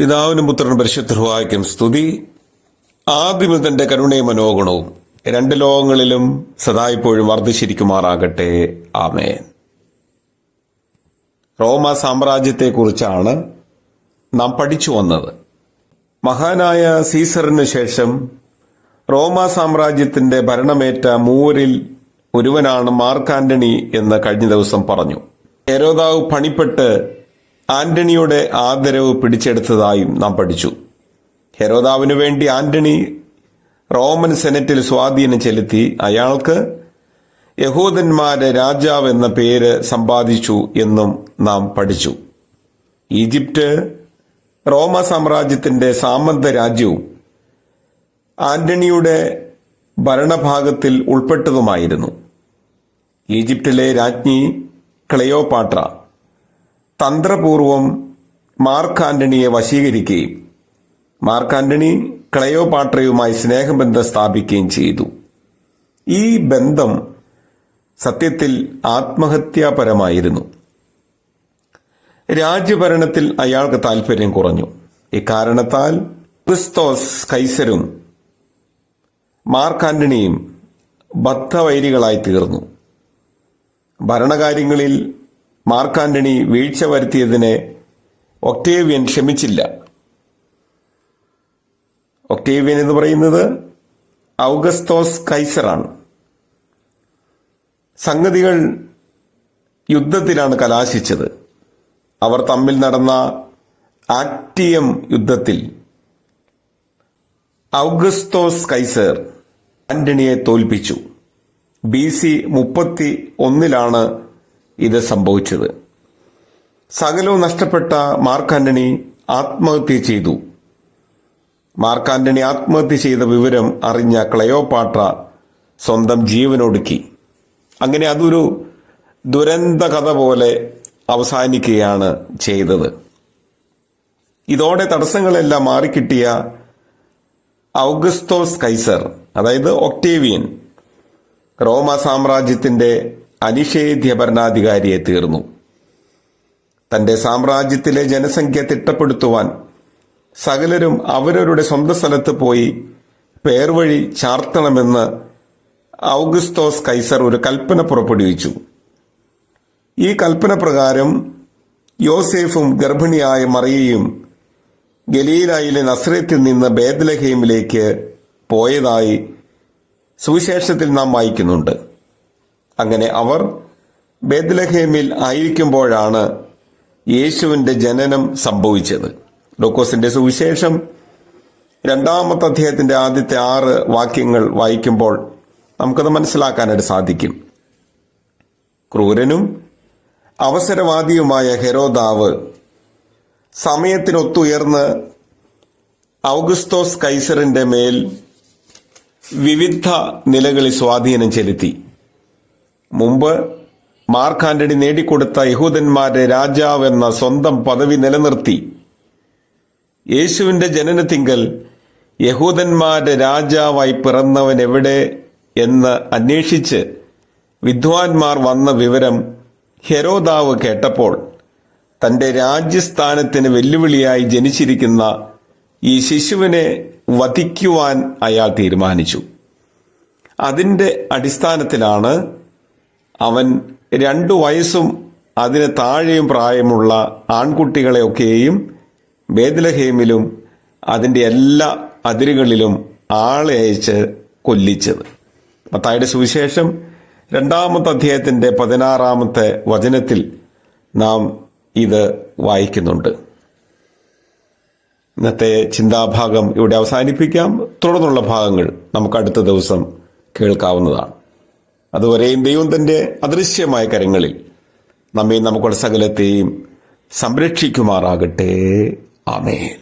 പിതാവിനും പുത്രനും പരിശുദ്ധവാക്യം സ്തുതി. ആദ്യം കരുണയും മനോഗുണവും രണ്ട് ലോകങ്ങളിലും സദായിപ്പോഴും വർദ്ധിച്ചിരിക്കുമാറാകട്ടെ. ആമേൻ. റോമ സാമ്രാജ്യത്തെക്കുറിച്ചാണ് നാം പഠിച്ചു വന്നത്. മഹാനായ സീസറിന് ശേഷം റോമ സാമ്രാജ്യത്തിന്റെ ഭരണമേറ്റ മൂവരിൽ ഒരുവനാണ് മാർക്കാന്റണി എന്ന് കഴിഞ്ഞ ദിവസം പറഞ്ഞു. ഏരോതാവ് പണിപ്പെട്ട് ആന്റണിയുടെ ആദരവ് പിടിച്ചെടുത്തതായും നാം പഠിച്ചു. ഹെരോദാവിനു വേണ്ടി ആന്റണി റോമൻ സെനറ്റിൽ സ്വാധീനം ചെലുത്തി അയാൾക്ക് യഹൂദന്മാരെ രാജാവ് എന്ന പേര് സമ്പാദിച്ചു എന്നും നാം പഠിച്ചു. ഈജിപ്റ്റ് റോമ സാമ്രാജ്യത്തിന്റെ സാമന്ത രാജ്യവും ആന്റണിയുടെ ഭരണഭാഗത്തിൽ ഉൾപ്പെട്ടതുമായിരുന്നു. ഈജിപ്തിലെ രാജ്ഞി ക്ലയോപാട്ര തന്ത്രപൂർവം മാർക്ക് ആന്റണിയെ വശീകരിക്കുകയും മാർക്ക് ആന്റണി ക്ലയോപാട്രയുമായി സ്നേഹബന്ധം സ്ഥാപിക്കുകയും ചെയ്തു. ഈ ബന്ധം സത്യത്തിൽ ആത്മഹത്യാപരമായിരുന്നു. രാജ്യഭരണത്തിൽ അയാൾക്ക് താൽപര്യം കുറഞ്ഞു. ഇക്കാരണത്താൽ ക്രിസ്തോസ് കൈസരും മാർക്ക് ആന്റണിയും ബദ്ധവൈരികളായി തീർന്നു. ഭരണകാര്യങ്ങളിൽ മാർക്ക് ആന്റണി വീഴ്ച വരുത്തിയതിനെ ഒക്ടേവിയൻ ക്ഷമിച്ചില്ല. ഒക്ടേവിയൻ എന്ന് പറയുന്നത് ഔഗസ്തോസ് കൈസറാണ്. സംഗതികൾ യുദ്ധത്തിലാണ് കലാശിച്ചത്. അവർ തമ്മിൽ നടന്ന ആക്ടിയം യുദ്ധത്തിൽ ഔഗസ്തോസ് കൈസർ ആന്റണിയെ തോൽപ്പിച്ചു. ബി സി മുപ്പത്തി ഒന്നിലാണ് ഇത് സംഭവിച്ചത്. സകലവും നഷ്ടപ്പെട്ട മാർക്ക് ആന്റണി ആത്മഹത്യ ചെയ്തു. മാർക്ക് ആന്റണി ആത്മഹത്യ ചെയ്ത വിവരം അറിഞ്ഞ ക്ലയോപാട്ര സ്വന്തം ജീവനൊടുക്കി. അങ്ങനെ അതൊരു ദുരന്ത കഥ പോലെ അവസാനിക്കുകയാണ് ചെയ്തത്. ഇതോടെ തടസ്സങ്ങളെല്ലാം മാറിക്കിട്ടിയ ഔഗസ്തോസ് കൈസർ അതായത് ഒക്ടേവിയൻ റോമ സാമ്രാജ്യത്തിന്റെ അനിഷേധ്യ ഭരണാധികാരിയെ തീർന്നു. തന്റെ സാമ്രാജ്യത്തിലെ ജനസംഖ്യ തിട്ടപ്പെടുത്തുവാൻ സകലരും അവരവരുടെ സ്വന്തം സ്ഥലത്ത് പോയി പേർവഴി ചാർത്തണമെന്ന് ഔഗസ്തോസ് കൈസർ ഒരു കൽപ്പന പുറപ്പെടുവിച്ചു. ഈ കൽപ്പന പ്രകാരം യോസേഫും ഗർഭിണിയായ മറിയയും ഗലീലായിലെ നസ്രത്തിൽ നിന്ന് ബേദലഹീമിലേക്ക് പോയതായി സുവിശേഷത്തിൽ നാം വായിക്കുന്നുണ്ട്. അങ്ങനെ അവർ ബേദലഹേമിൽ ആയിരിക്കുമ്പോഴാണ് യേശുവിന്റെ ജനനം സംഭവിച്ചത്. ലൂക്കോസിന്റെ സുവിശേഷം രണ്ടാമത്തെ അധ്യായത്തിന്റെ ആദ്യത്തെ ആറ് വാക്യങ്ങൾ വായിക്കുമ്പോൾ നമുക്കത് മനസ്സിലാക്കാനായിട്ട് സാധിക്കും. ക്രൂരനും അവസരവാദിയുമായ ഹെരോദാവ് സമയത്തിനൊത്തുയർന്ന് ഔഗസ്തോസ് കൈസറിന്റെ മേൽ വിവിധ നിലകളിൽ സ്വാധീനം ചെലുത്തി. മുമ്പ് മാർക്ക് നേടിക്കൊടുത്ത യഹൂദന്മാരുടെ രാജാവെന്ന സ്വന്തം പദവി നിലനിർത്തി. യേശുവിന്റെ ജനനത്തിങ്കൽ യഹൂദന്മാരുടെ രാജാവായി പിറന്നവൻ എവിടെ എന്ന് അന്വേഷിച്ച് വിദ്വാൻമാർ വന്ന വിവരം ഹെരോദാവ് കേട്ടപ്പോൾ തന്റെ രാജ്യസ്ഥാനത്തിന് വെല്ലുവിളിയായി ജനിച്ചിരിക്കുന്ന ഈ ശിശുവിനെ വധിക്കുവാൻ അയാൾ തീരുമാനിച്ചു. അതിന്റെ അടിസ്ഥാനത്തിലാണ് അവൻ രണ്ടു വയസ്സും അതിന് താഴെയും പ്രായമുള്ള ആൺകുട്ടികളെയൊക്കെയും ബേദലഹേമിലും അതിന്റെ എല്ലാ അതിരുകളിലും ആളെ അയച്ച് കൊല്ലിച്ചത്. മത്തായുടെ സുവിശേഷം രണ്ടാമത്തെ അധ്യായത്തിന്റെ പതിനാറാമത്തെ വചനത്തിൽ നാം ഇത് വായിക്കുന്നുണ്ട്. ഇന്നത്തെ ചിന്താഭാഗം ഇവിടെ അവസാനിപ്പിക്കാം. തുടർന്നുള്ള ഭാഗങ്ങൾ നമുക്ക് അടുത്ത ദിവസം കേൾക്കാവുന്നതാണ്. അതുവരെയും ദൈവം തന്റെ അദൃശ്യമായ കരങ്ങളിൽ നമ്മെ നമുക്കുള്ള സകലത്തെയും സംരക്ഷിക്കുമാറാകട്ടെ. ആമേൻ.